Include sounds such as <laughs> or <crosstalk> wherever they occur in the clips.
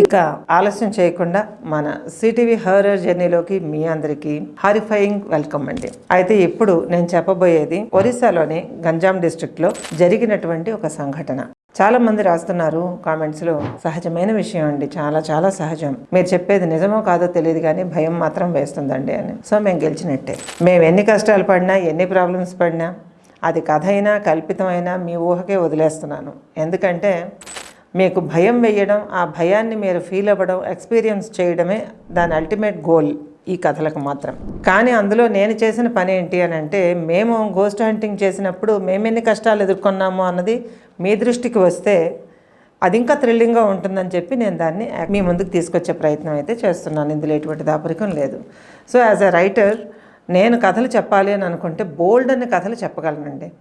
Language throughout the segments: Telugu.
ఇక ఆలస్యం చేయకుండా మన సిటీవీ హర్రర్ జర్నీలోకి మీ అందరికీ హారిఫైయింగ్ వెల్కమ్ అండి. అయితే ఇప్పుడు నేను చెప్పబోయేది ఒరిస్సాలోని గంజాం డిస్ట్రిక్ట్లో జరిగినటువంటి ఒక సంఘటన. చాలా మంది రాస్తున్నారు కామెంట్స్లో. సహజమైన విషయం అండి. చాలా చాలా సహజం. మీరు చెప్పేది నిజమో కాదో తెలియదు కానీ భయం మాత్రం వేస్తుందండి అని. సో మేము గెలిచినట్టే. మేము ఎన్ని కష్టాలు పడినా ఎన్ని ప్రాబ్లమ్స్ పడినా అది కథ అయినా కల్పితమైనా మీ ఊహకే వదిలేస్తున్నాను. ఎందుకంటే మీకు భయం వేయడం ఆ భయాన్ని మీరు ఫీల్ అవ్వడం ఎక్స్పీరియన్స్ చేయడమే దాని అల్టిమేట్ గోల్ ఈ కథలకు మాత్రం. కానీ అందులో నేను చేసిన పని ఏంటి అని అంటే మేము గోస్ట్ హంటింగ్ చేసినప్పుడు మేమెన్ని కష్టాలు ఎదుర్కొన్నాము అన్నది మీ దృష్టికి వస్తే అది ఇంకా థ్రిల్లింగ్గా ఉంటుందని చెప్పి నేను దాన్ని మీ ముందుకు తీసుకొచ్చే ప్రయత్నం అయితే చేస్తున్నాను. ఇందులో ఎటువంటి దాపరికం లేదు. సో యాజ్ అ రైటర్ నేను కథలు చెప్పాలి అని అనుకుంటే బోల్డ్ అనే కథలు చెప్పగలనండి.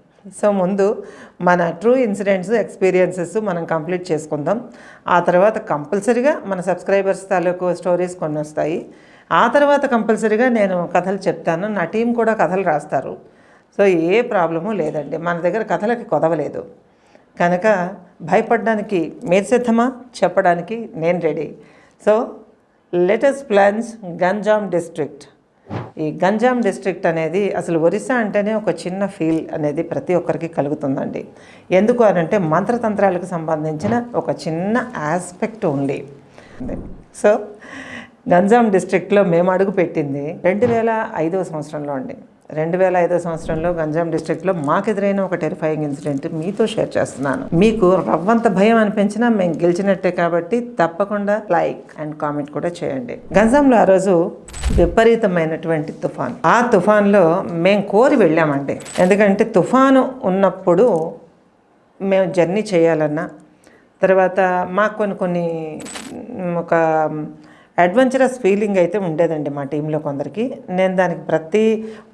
సో ముందు మన ట్రూ ఇన్సిడెంట్స్ ఎక్స్పీరియన్సెస్ మనం కంప్లీట్ చేసుకుందాం. ఆ తర్వాత కంపల్సరీగా మన సబ్స్క్రైబర్స్ తాలూకు స్టోరీస్ కొన్ని వస్తాయి ఆ తర్వాత కంపల్సరీగా నేను కథలు చెప్తాను. నా టీం కూడా కథలు రాస్తారు. సో ఏ ప్రాబ్లము లేదండి. మన దగ్గర కథలకి కొదవలేదు. కనుక భయపడడానికి మీరు సిద్ధమా చెప్పడానికి నేను ready. So latest plans Ganjam district ఈ గంజాం డిస్ట్రిక్ట్ అనేది అసలు ఒరిస్సా అంటేనే ఒక చిన్న ఫీల్ అనేది ప్రతి ఒక్కరికి కలుగుతుందండి. ఎందుకు అని అంటే మంత్రతంత్రాలకు సంబంధించిన ఒక చిన్న ఆస్పెక్ట్ ఉంది సో గంజాం డిస్ట్రిక్ట్లో మేము అడుగు పెట్టింది రెండు వేల ఐదవ సంవత్సరంలో అండి. రెండు వేల ఐదో సంవత్సరంలో గంజాం డిస్ట్రిక్ట్లో మాకు ఎదురైన ఒక టెరిఫైయింగ్ ఇన్సిడెంట్ మీతో షేర్ చేస్తున్నాను. మీకు రవ్వంత భయం అనిపించినా మేము గెలిచినట్టే కాబట్టి తప్పకుండా లైక్ అండ్ కామెంట్ కూడా చేయండి. గంజాంలో ఆ రోజు విపరీతమైనటువంటి తుఫాన్. ఆ తుఫాన్లో మేము కోరి వెళ్ళామండి. ఎందుకంటే తుఫాను ఉన్నప్పుడు మేము జర్నీ చేయాలన్నా తర్వాత మాకు కొన్ని కొన్ని ఒక అడ్వెంచరస్ ఫీలింగ్ అయితే ఉండేదండి మా టీంలో కొందరికి. నేను దానికి ప్రతి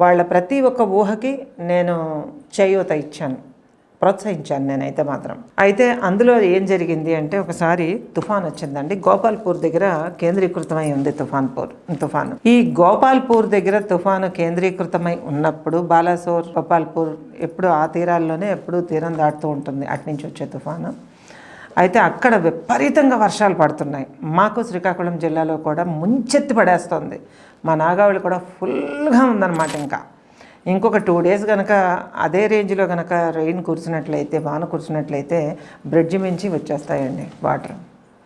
వాళ్ళ ప్రతి ఒక్క ఊహకి నేను చేయూత ఇచ్చాను ప్రోత్సహించాను నేనైతే మాత్రం. అయితే అందులో ఏం జరిగింది అంటే ఒకసారి తుఫాన్ వచ్చిందండి. గోపాల్పూర్ దగ్గర కేంద్రీకృతమై ఉంది తుఫాన్పూర్ తుఫాను. ఈ గోపాల్పూర్ దగ్గర తుఫాను కేంద్రీకృతమై ఉన్నప్పుడు బాలాసోర్ గోపాల్పూర్ ఎప్పుడు ఆ తీరాల్లోనే ఎప్పుడు తీరం దాటుతూ ఉంటుంది. అటు నుంచి వచ్చే తుఫాను. అయితే అక్కడ విపరీతంగా వర్షాలు పడుతున్నాయి. మాకు శ్రీకాకుళం జిల్లాలో కూడా ముంచెత్తి పడేస్తుంది. మా నాగావళి కూడా ఫుల్గా ఉందన్నమాట ఇంకా. ఇంకొక టూ డేస్ కనుక అదే రేంజ్లో కనుక రెయిన్ కురిసినట్లయితే వాన కురిసినట్లయితే బ్రిడ్జ్ మించి వచ్చేస్తాయండి వాటర్.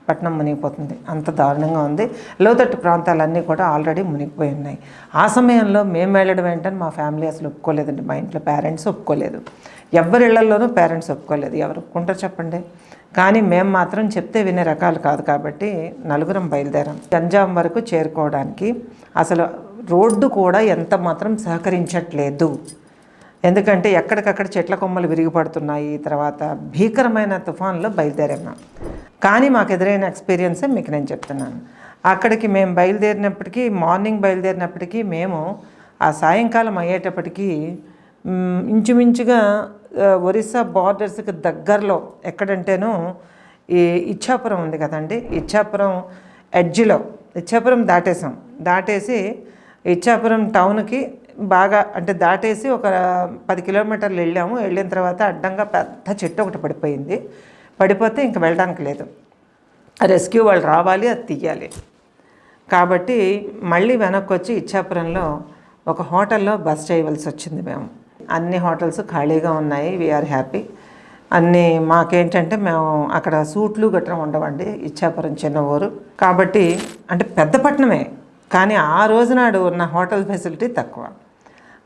పట్నం మునిగిపోతుంది. అంత దారుణంగా ఉంది. లోతట్టు ప్రాంతాలన్నీ కూడా ఆల్రెడీ మునిగిపోయి ఉన్నాయి. ఆ సమయంలో మేము వెళ్ళడం ఏంటని మా ఫ్యామిలీ అసలు ఒప్పుకోలేదండి. మా ఇంట్లో పేరెంట్స్ ఒప్పుకోలేదు. ఎవరి ఇళ్ళలోనూ పేరెంట్స్ ఒప్పుకోలేదు. ఎవరు ఒప్పుకుంటారు చెప్పండి? కానీ మేము మాత్రం చెప్తే వినే రకాలు కాదు కాబట్టి నలుగురం బయలుదేరాం. గంజాం వరకు చేరుకోవడానికి. అసలు రోడ్డు కూడా ఎంత మాత్రం సహకరించట్లేదు. ఎందుకంటే ఎక్కడికక్కడ చెట్ల కొమ్మలు విరిగిపడుతున్నాయి. తర్వాత భీకరమైన తుఫాన్లో బయలుదేరాము కానీ మాకు ఎదురైన ఎక్స్పీరియన్సే మీకు నేను చెప్తున్నాను. అక్కడికి మేము బయలుదేరినప్పటికీ మార్నింగ్ బయలుదేరినప్పటికీ మేము ఆ సాయంకాలం అయ్యేటప్పటికీ ఇంచుమించుగా ఒరిస్సా బార్డర్స్కి దగ్గరలో ఎక్కడంటేనో ఈ ఇచ్చాపురం ఉంది కదండి. ఇచ్చాపురం ఎడ్జ్లో ఇచ్చాపురం దాటేసాం దాటేసి ఇచ్చాపురం టౌన్కి బాగా అంటే దాటేసి ఒక పది కిలోమీటర్లు వెళ్ళాము. వెళ్ళిన తర్వాత అడ్డంగా పెద్ద చెట్టు ఒకటి పడిపోయింది. పడిపోతే ఇంక వెళ్ళడానికి లేదు. రెస్క్యూ వాళ్ళు రావాలి అది తీయాలి. కాబట్టి మళ్ళీ వెనక్కి వచ్చి ఇచ్చాపురంలో ఒక హోటల్లో బస్ చేయవలసి వచ్చింది మేము. అన్ని హోటల్స్ ఖాళీగా ఉన్నాయి. వీఆర్ హ్యాపీ అన్నీ మాకేంటంటే మేము అక్కడ సూట్లు గట్రా ఉండవండి. ఇచ్చాపురం చిన్న ఊరు కాబట్టి అంటే పెద్ద పట్టణమే. కానీ ఆ రోజునాడు ఉన్న హోటల్ ఫెసిలిటీ తక్కువ.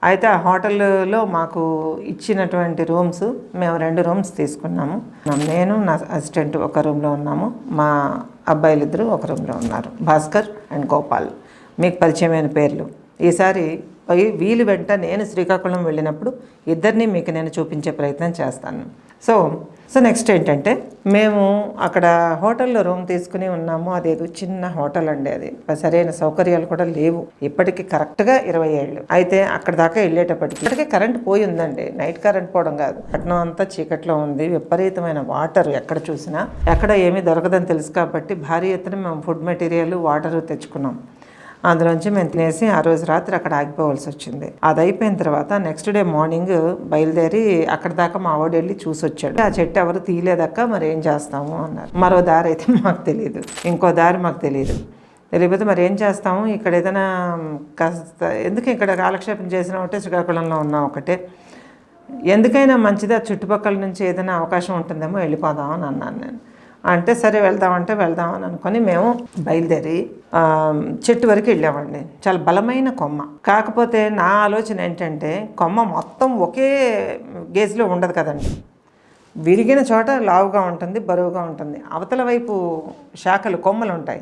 అయితే ఆ హోటల్లో మాకు ఇచ్చినటువంటి రూమ్స్ మేము రెండు రూమ్స్ తీసుకున్నాము. నేను నా అసిస్టెంట్ ఒక రూమ్లో ఉన్నాము. మా అబ్బాయిలు ఇద్దరు ఒక రూమ్లో ఉన్నారు. భాస్కర్ అండ్ గోపాల్. మీకు పరిచయమైన పేర్లు. ఈసారి వీలు వెంట నేను శ్రీకాకుళం వెళ్ళినప్పుడు ఇద్దరిని మీకు నేను చూపించే ప్రయత్నం చేస్తాను. సో సో నెక్స్ట్ ఏంటంటే మేము అక్కడ హోటల్లో రూమ్ తీసుకుని ఉన్నాము. అదేదో చిన్న హోటల్ అండి అది. సరైన సౌకర్యాలు కూడా లేవు. ఇప్పటికి కరెక్ట్గా ఇరవై ఏళ్ళు. అయితే అక్కడ దాకా వెళ్ళేటప్పటికి ఇప్పటికే కరెంట్ పోయి ఉందండి. నైట్ కరెంట్ పోవడం కాదు. పట్టణం అంతా చీకట్లో ఉంది. విపరీతమైన వాటర్ ఎక్కడ చూసినా ఎక్కడ ఏమీ దొరకదని తెలుసు కాబట్టి భారీ ఎత్తున మేము ఫుడ్ మెటీరియల్ వాటర్ తెచ్చుకున్నాం. అందులోంచి మేము తినేసి ఆ రోజు రాత్రి అక్కడ ఆగిపోవాల్సి వచ్చింది. అది అయిపోయిన తర్వాత నెక్స్ట్ డే మార్నింగ్ బయలుదేరి అక్కడ దాకా మా వాడు వెళ్ళి చూసి వచ్చాడు ఆ చెట్టు ఎవరు తీయలేదక్క మరి ఏం చేస్తాము అన్నారు. మరో దారి అయితే <laughs> మాకు తెలియదు ఇంకో దారి మాకు తెలియదు తెలియకపోతే మరి ఏం చేస్తాము? ఇక్కడ ఏదైనా కాస్త ఎందుకు ఇక్కడ కాలక్షేపం చేసిన ఒకటే శ్రీకాకుళంలో ఉన్నాం ఒకటే. ఎందుకైనా మంచిది ఆ చుట్టుపక్కల నుంచి ఏదైనా అవకాశం ఉంటుందేమో వెళ్ళిపోదాం అని అన్నాను నేను. అంటే సరే వెళ్దామంటే వెళ్దాం అని అనుకొని మేము బయలుదేరి చెట్టు వరకు వెళ్ళామండి. చాలా బలమైన కొమ్మ. కాకపోతే నా ఆలోచన ఏంటంటే కొమ్మ మొత్తం ఒకే గేజ్లో ఉండదు కదండి. విరిగిన చోట లావుగా ఉంటుంది బరువుగా ఉంటుంది. అవతల వైపు శాఖలు కొమ్మలు ఉంటాయి.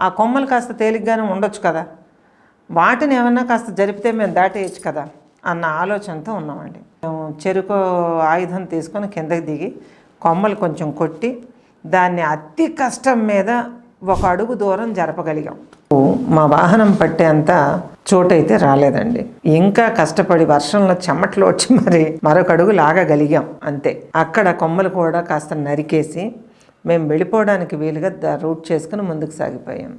ఆ కొమ్మలు కాస్త తేలిగ్గానే ఉండొచ్చు కదా. వాటిని ఏమన్నా కాస్త జరిపితే మేము దాటేయచ్చు కదా అన్న ఆలోచనతో ఉన్నామండి. మేము చెరుకు ఆయుధం తీసుకొని కిందకి దిగి కొమ్మలు కొంచెం కొట్టి దాన్ని అతి కష్టం మీద ఒక అడుగు దూరం జరపగలిగాం. మా వాహనం పట్టేంత చోటైతే రాలేదండి. ఇంకా కష్టపడి వర్షంలో చెమట్లు వచ్చి మరి మరొక అడుగు లాగగలిగాం అంతే. అక్కడ కొమ్మలు కూడా కాస్త నరికేసి మేము వెళ్ళిపోవడానికి వీలుగా రూట్ చేసుకుని ముందుకు సాగిపోయాం.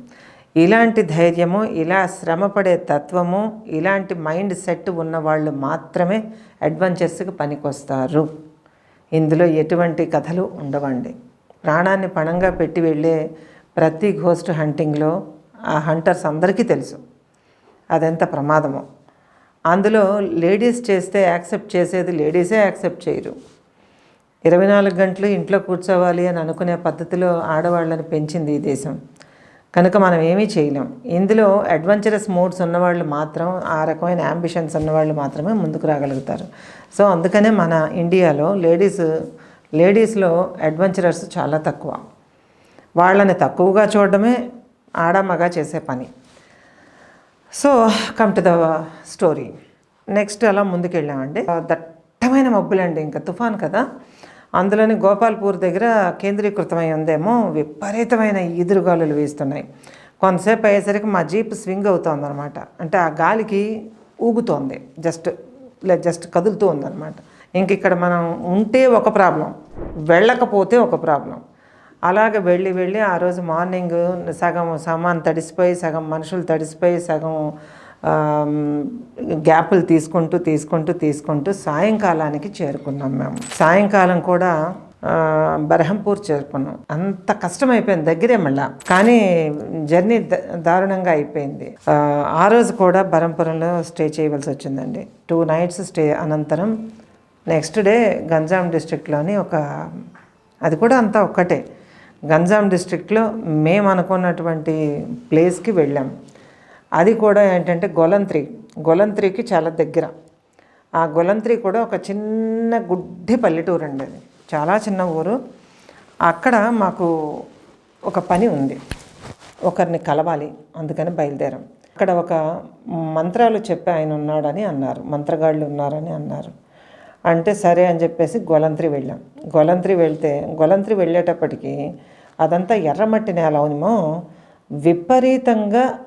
ఇలాంటి ధైర్యము ఇలా శ్రమపడే తత్వము ఇలాంటి మైండ్ సెట్ ఉన్న వాళ్ళు మాత్రమే అడ్వెంచర్స్కి పనికొస్తారు. ఇందులో ఎటువంటి కథలు ఉండవండి. ప్రాణాన్ని పణంగా పెట్టి వెళ్ళే ప్రతి ఘోస్ట్ హంటింగ్లో ఆ హంటర్స్ అందరికీ తెలుసు. అదెంత ప్రమాదమో. అందులో లేడీస్ చేస్తే యాక్సెప్ట్ చేసేది లేడీసే యాక్సెప్ట్ చేయరు. ఇరవై నాలుగు గంటలు ఇంట్లో కూర్చోవాలి అని అనుకునే పద్ధతిలో ఆడవాళ్ళని పెంచింది ఈ దేశం. కనుక మనం ఏమీ చేయలేం. ఇందులో అడ్వెంచరస్ మూడ్స్ ఉన్నవాళ్ళు మాత్రం ఆ రకమైన యాంబిషన్స్ ఉన్నవాళ్ళు మాత్రమే ముందుకు రాగలుగుతారు. సో అందుకనే మన ఇండియాలో లేడీస్ లేడీస్లో అడ్వెంచరర్స్ చాలా తక్కువ. వాళ్ళని తక్కువగా చూడడమే ఆడమగా చేసే పని. So come to the story next అలా ముందుకెళ్ళామండి. దట్టమైన మబ్బులండి ఇంకా తుఫాన్ కదా. అందులోని గోపాల్పూర్ దగ్గర కేంద్రీకృతమై ఉందేమో విపరీతమైన ఈదురుగాలులు వీస్తున్నాయి. కొంతసేపు అయ్యేసరికి మా జీప్ స్వింగ్ అవుతోందనమాట అంటే ఆ గాలికి ఊగుతోంది. జస్ట్ లే జస్ట్ కదులుతూ ఉందన్నమాట. ఇంక ఇక్కడ మనం ఉంటే ఒక ప్రాబ్లం వెళ్ళకపోతే ఒక ప్రాబ్లం. అలాగ వెళ్ళి వెళ్ళి ఆ రోజు మార్నింగ్ సగం సామాన్ తడిసిపోయి సగం మనుషులు తడిసిపోయి సగం గ్యాపులు తీసుకుంటూ తీసుకుంటూ తీసుకుంటూ సాయంకాలానికి చేరుకున్నాం మేము. సాయంకాలం కూడా బరహంపూర్ చేరుకున్నాం. అంత కష్టం అయిపోయింది దగ్గరే మళ్ళా. కానీ జర్నీ ద- దారుణంగా అయిపోయింది. ఆ, ఆ రోజు కూడా బరంపురంలో స్టే చేయవలసి వచ్చిందండి. టూ నైట్స్ స్టే అనంతరం నెక్స్ట్ డే గంజాం డిస్ట్రిక్ట్లోని ఒక అది కూడా అంతా ఒక్కటే. గంజాం డిస్ట్రిక్ట్లో మేము అనుకున్నటువంటి ప్లేస్కి వెళ్ళాం. అది కూడా ఏంటంటే గొలంత్రి. గొలంత్రికి చాలా దగ్గర. ఆ గొలంత్రి కూడా ఒక చిన్న గుడ్డి పల్లెటూరు అండి అది. చాలా చిన్న ఊరు. అక్కడ మాకు ఒక పని ఉంది. ఒకరిని కలవాలి అందుకని బయలుదేరాం. అక్కడ ఒక మంత్రాలు చెప్పి ఆయన ఉన్నాడని అన్నారు. మంత్రగాళ్ళు ఉన్నారని అన్నారు. అంటే సరే అని చెప్పేసి గొలంత్రి వెళ్ళాం. గొలంత్రి వెళ్తే గొలంత్రి వెళ్ళేటప్పటికి అదంతా ఎర్రమట్టి నేల అవునేమో విపరీతంగా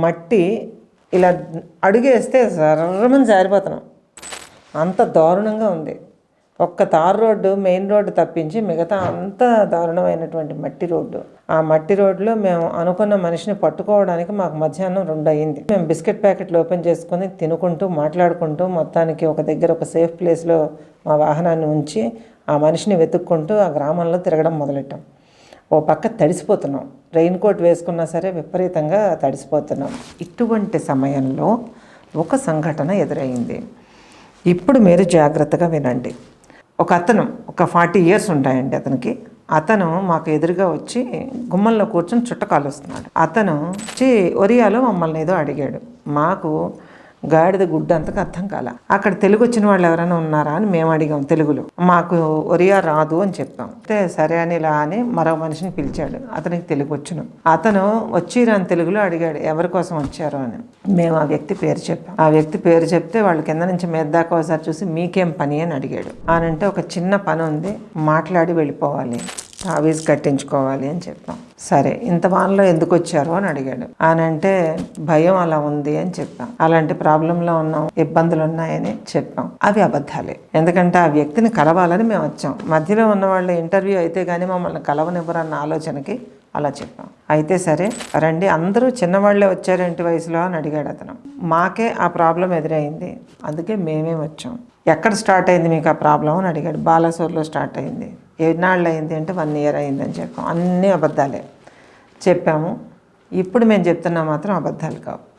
మట్టి ఇలా అడుగేస్తే సర్రమని జారిపోతున్నాం. అంత దారుణంగా ఉంది. ఒక్క తార్ రోడ్డు మెయిన్ రోడ్డు తప్పించి మిగతా అంత దారుణమైనటువంటి మట్టి రోడ్డు. ఆ మట్టి రోడ్లో మేము అనుకున్న మనిషిని పట్టుకోవడానికి మాకు మధ్యాహ్నం రెండు అయింది మేము బిస్కెట్ ప్యాకెట్లు ఓపెన్ చేసుకుని తినుకుంటూ మాట్లాడుకుంటూ మొత్తానికి ఒక దగ్గర ఒక సేఫ్ ప్లేస్లో మా వాహనాన్ని ఉంచి ఆ మనిషిని వెతుక్కుంటూ ఆ గ్రామంలో తిరగడం మొదలెట్టాం. ఓ పక్క తడిసిపోతున్నాం. రెయిన్ కోట్ వేసుకున్నా సరే విపరీతంగా తడిసిపోతున్నాం. ఇటువంటి సమయంలో ఒక సంఘటన ఎదురైంది. ఇప్పుడు మీరు జాగ్రత్తగా వినండి. ఒక అతను ఒక ఫార్టీ ఇయర్స్ ఉంటాయండి అతనికి. అతను మాకు ఎదురుగా వచ్చి గుమ్మంలో కూర్చొని చుట్టకాలు వస్తున్నాడు. అతను వచ్చి ఒరియాలో మమ్మల్ని ఏదో అడిగాడు. మాకు గాడిద గుడ్డ అంతకు అర్థం కాల. అక్కడ తెలుగు వచ్చిన వాళ్ళు ఎవరైనా ఉన్నారా అని మేము అడిగాం తెలుగులో. మాకు ఒరియా రాదు అని చెప్పాం. అంటే సరే అని ఇలా అని మరో మనిషిని పిలిచాడు. అతనికి తెలుగు వచ్చును అతను వచ్చిరాని తెలుగులో అడిగాడు. ఎవరి కోసం వచ్చారు అని. మేము ఆ వ్యక్తి పేరు చెప్పాం. ఆ వ్యక్తి పేరు చెప్తే వాళ్ళు కింద నుంచి మీద దాకా ఒకసారి చూసి మీకేం పని అని అడిగాడు. అనంటే ఒక చిన్న పని ఉంది. మాట్లాడి వెళ్ళిపోవాలి. తావీజ్ కట్టించుకోవాలి అని చెప్పాం. సరే ఇంత వానలో ఎందుకు వచ్చారు అని అడిగాడు. అంటే భయం అలా ఉంది అని చెప్పాం. అలాంటి ప్రాబ్లంలో ఉన్నాం ఇబ్బందులు ఉన్నాయని చెప్పాం. అవి అబద్ధాలే. ఎందుకంటే ఆ వ్యక్తిని కలవాలని మేము వచ్చాం. మధ్యలో ఉన్న వాళ్ళ ఇంటర్వ్యూ అయితే కానీ మమ్మల్ని కలవనివ్వరన్న ఆలోచనకి అలా చెప్పాం. అయితే సరే రండి అందరూ చిన్నవాళ్ళే వచ్చారేంటి వయసులో అని అడిగాడు అతను. మాకే ఆ ప్రాబ్లం ఎదురైంది. అందుకే మేమే వచ్చాం. ఎక్కడ స్టార్ట్ అయింది మీకు ఆ ప్రాబ్లం అని అడిగాడు. బాలాసూర్లో స్టార్ట్ అయింది. ఎన్నాళ్ళు అయింది అంటే వన్ ఇయర్ అయిందని చెప్పాం. అన్నీ అబద్ధాలే చెప్పాము. ఇప్పుడు మేము చెప్తున్నా మాత్రం అబద్ధాలు కావు.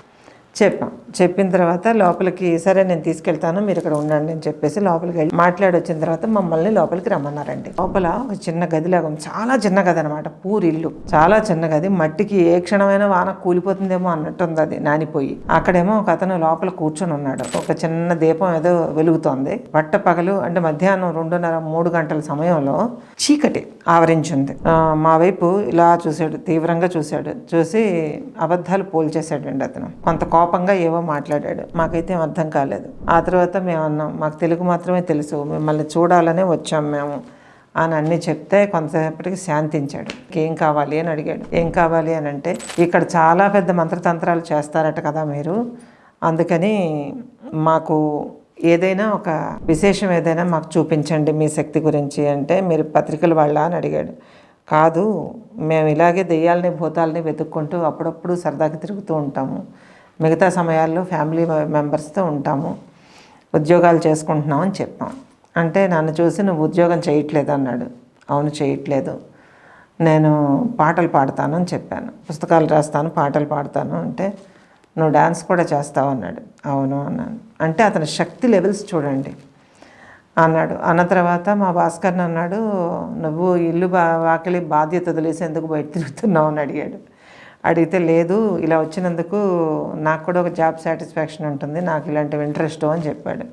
చెప్పాం. చెప్పిన తర్వాత లోపలికి సరే నేను తీసుకెళ్తాను మీరు ఇక్కడ ఉండండి అని చెప్పేసి లోపలికి వెళ్ళి మాట్లాడి వచ్చిన తర్వాత మమ్మల్ని లోపలికి రమ్మన్నారండి. లోపల ఒక చిన్న గదిలాగా చాలా చిన్న గది అనమాట పూరి ఇల్లు. చాలా చిన్న గది. మట్టికి ఏ క్షణమైన వాన కూలిపోతుందేమో అన్నట్టుంది అది నానిపోయి. అక్కడేమో ఒక అతను లోపల కూర్చొని ఉన్నాడు. ఒక చిన్న దీపం ఏదో వెలుగుతోంది. పట్ట పగలు అంటే మధ్యాహ్నం రెండున్నర మూడు గంటల సమయంలో చీకటి ఆవరించింది. మా వైపు ఇలా చూశాడు తీవ్రంగా చూశాడు. చూసి అబద్ధాలు పోల్చేశాడండి అతను. కొంత కోపంగా ఏవో మాట్లాడాడు. మాకైతే అర్థం కాలేదు. ఆ తర్వాత మేము అన్నాం మాకు తెలుగు మాత్రమే తెలుసు మిమ్మల్ని చూడాలనే వచ్చాం మేము అని అన్నీ చెప్తే కొంతసేపటికి శాంతించాడు. ఏం కావాలి? అని అడిగాడు. ఏం కావాలి? అని అంటే ఇక్కడ చాలా పెద్ద మంత్రతంత్రాలు చేస్తారట కదా మీరు. అందుకని మాకు ఏదైనా ఒక విశేషం ఏదైనా మాకు చూపించండి మీ శక్తి గురించి అంటే మీరు పత్రికలు వాళ్ళ అని అడిగాడు. కాదు మేము ఇలాగే దెయ్యాలని భూతాలని వెతుక్కుంటూ అప్పుడప్పుడు సరదాగా తిరుగుతూ ఉంటాము. మిగతా సమయాల్లో ఫ్యామిలీ మెంబర్స్తో ఉంటాము. ఉద్యోగాలు చేసుకుంటున్నాం అని చెప్పాం. అంటే నన్ను చూసి నువ్వు ఉద్యోగం చేయట్లేదు అన్నాడు. అవును చేయట్లేదు. నేను పాటలు పాడతాను అని చెప్పాను. పుస్తకాలు రాస్తాను పాటలు పాడతాను అంటే నువ్వు డాన్స్ కూడా చేస్తావు అన్నాడు. అవును అన్నాను. అంటే అతని శక్తి లెవెల్స్ చూడండి అన్నాడు. అన్న తర్వాత మా భాస్కర్ అన్నాడు నువ్వు ఇల్లు బా వాకిలి బాధ్యత వదిలేసి ఎందుకు బయట తిరుగుతున్నావు అని అడిగాడు. అడిగితే లేదు ఇలా వచ్చినందుకు నాకు కూడా ఒక జాబ్ సాటిస్ఫాక్షన్ ఉంటుంది నాకు ఇలాంటివి ఇంట్రెస్ట్ అని చెప్పాడు.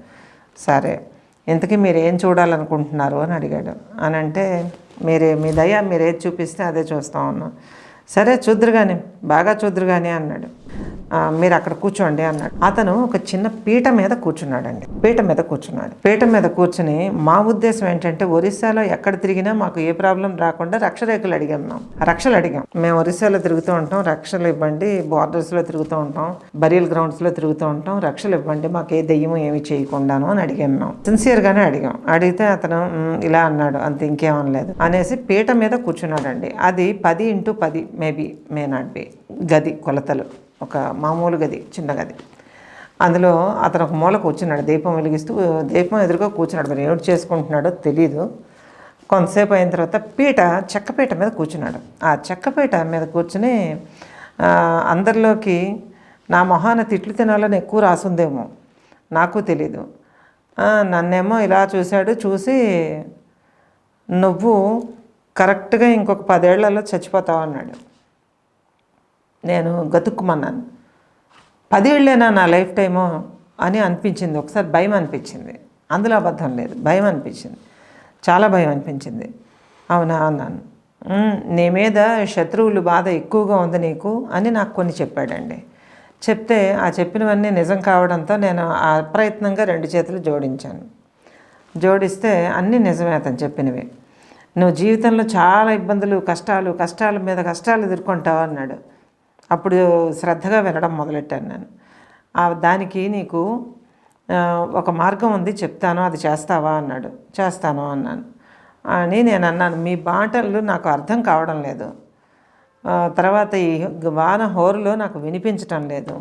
సరే ఇంతకీ మీరు ఏం చూడాలనుకుంటున్నారు అని అడిగాడు. అని అంటే మీరే మీ దయ మీరు ఏది చూపిస్తే అదే చూస్తా ఉన్నాం. సరే చూద్దరు కానీ బాగా చూద్దరు కానీ అన్నాడు. మీరు అక్కడ కూర్చోండి అన్నాడు. అతను ఒక చిన్న పీట మీద కూర్చున్నాడండి. పీట మీద కూర్చున్నాడు. పీట మీద కూర్చుని మా ఉద్దేశం ఏంటంటే ఒరిస్సాలో ఎక్కడ తిరిగినా మాకు ఏ ప్రాబ్లం రాకుండా రక్షరేఖలు అడిగాం మేము. రక్షలు అడిగాం. మేము ఒరిస్సాలో తిరుగుతూ ఉంటాం రక్షలు ఇవ్వండి బార్డర్స్లో తిరుగుతూ ఉంటాం బరియల్ గ్రౌండ్స్లో తిరుగుతూ ఉంటాం రక్షలు ఇవ్వండి మాకు ఏ దెయ్యం ఏమి చేయకుండాను అని అడిగాం మేము. సిన్సియర్గానే అడిగాం. అడిగితే అతను ఇలా అన్నాడు అంత ఇంకేమనలేదు అనేసి పీట మీద కూర్చున్నాడండి. అది పది ఇంటూ పది మేబీ మే నాట్ బి గది కొలతలు. ఒక మామూలు గది చిన్న గది. అందులో అతను ఒక మూల కూర్చున్నాడు దీపం వెలిగిస్తూ దీపం ఎదురుగా కూర్చున్నాడు. మరి ఏమిటి చేసుకుంటున్నాడో తెలీదు. కొంతసేపు అయిన తర్వాత పీట చెక్కపీట మీద కూర్చున్నాడు. ఆ చెక్కపీట మీద కూర్చుని అందరిలోకి నా మొహాన తిట్లు తినాలని ఎక్కువ రాసుందేమో. నాకు తెలీదు. నన్నేమో ఇలా చూశాడు చూసి నువ్వు కరెక్ట్గా ఇంకొక పదేళ్ళలో చచ్చిపోతావు అన్నాడు నేను గతుక్కుమన్నాను. పదేళ్ళేనా నా లైఫ్ టైము అని అనిపించింది. ఒకసారి భయం అనిపించింది. అందులో అబద్ధం లేదు. భయం అనిపించింది. చాలా భయం అనిపించింది. అవునా? అన్నాను. నీ మీద శత్రువులు బాధ ఎక్కువగా ఉంది నీకు అని నాకు కొన్ని చెప్పాడండి. చెప్తే ఆ చెప్పినవన్నీ నిజం కావడంతో నేను ఆ ప్రయత్నంగా రెండు చేతులు జోడించాను. జోడిస్తే అన్నీ నిజమే అతను చెప్పినవి. నువ్వు జీవితంలో చాలా ఇబ్బందులు కష్టాలు కష్టాల మీద కష్టాలు ఎదుర్కొంటావు అన్నాడు. అప్పుడు శ్రద్ధగా వినడం మొదలెట్టాను నేను. దానికి నీకు ఒక మార్గం ఉంది చెప్తాను అది చేస్తావా అన్నాడు. చేస్తాను అన్నాను. అని నేను అన్నాను మీ బాటలు నాకు అర్థం కావడం లేదు. తర్వాత ఈ వాన హోరులో నాకు వినిపించటం లేదు.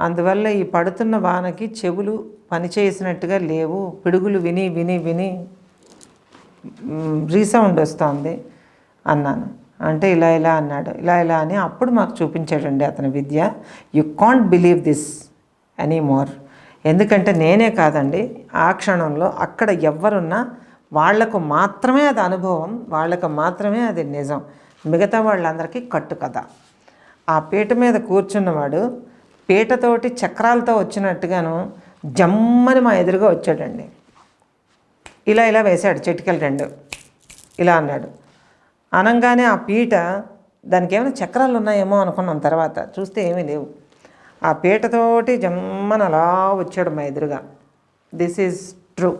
అందువల్ల ఈ పడుతున్న వానకి చెవులు పనిచేసినట్టుగా లేవు. పిడుగులు విని విని విని రీసౌండ్ వస్తుంది అన్నాను. అంటే ఇలా ఇలా అన్నాడు. ఇలా ఇలా అని అప్పుడు మాకు చూపించాడండి అతని విద్య. You can't believe this anymore ఎందుకంటే నేనే కాదండి ఆ క్షణంలో అక్కడ ఎవరున్నా వాళ్ళకు మాత్రమే అది అనుభవం వాళ్ళకు మాత్రమే అది నిజం. మిగతా వాళ్ళందరికీ కట్టు కథ ఆ పీట మీద కూర్చున్నవాడు పీటతోటి చక్రాలతో వచ్చినట్టుగాను జమ్మని మా ఎదురుగా వచ్చాడండి. ఇలా ఇలా వేశాడు చిటికలు రెండు. ఇలా అన్నాడు. అనంగానే ఆ పీట దానికి ఏమైనా చక్రాలు ఉన్నాయేమో అనుకున్నాం తర్వాత. చూస్తే ఏమీ లేవు. ఆ పీటతోటి జమ్మన అలా వచ్చాడు మా ఎదురుగా. This is true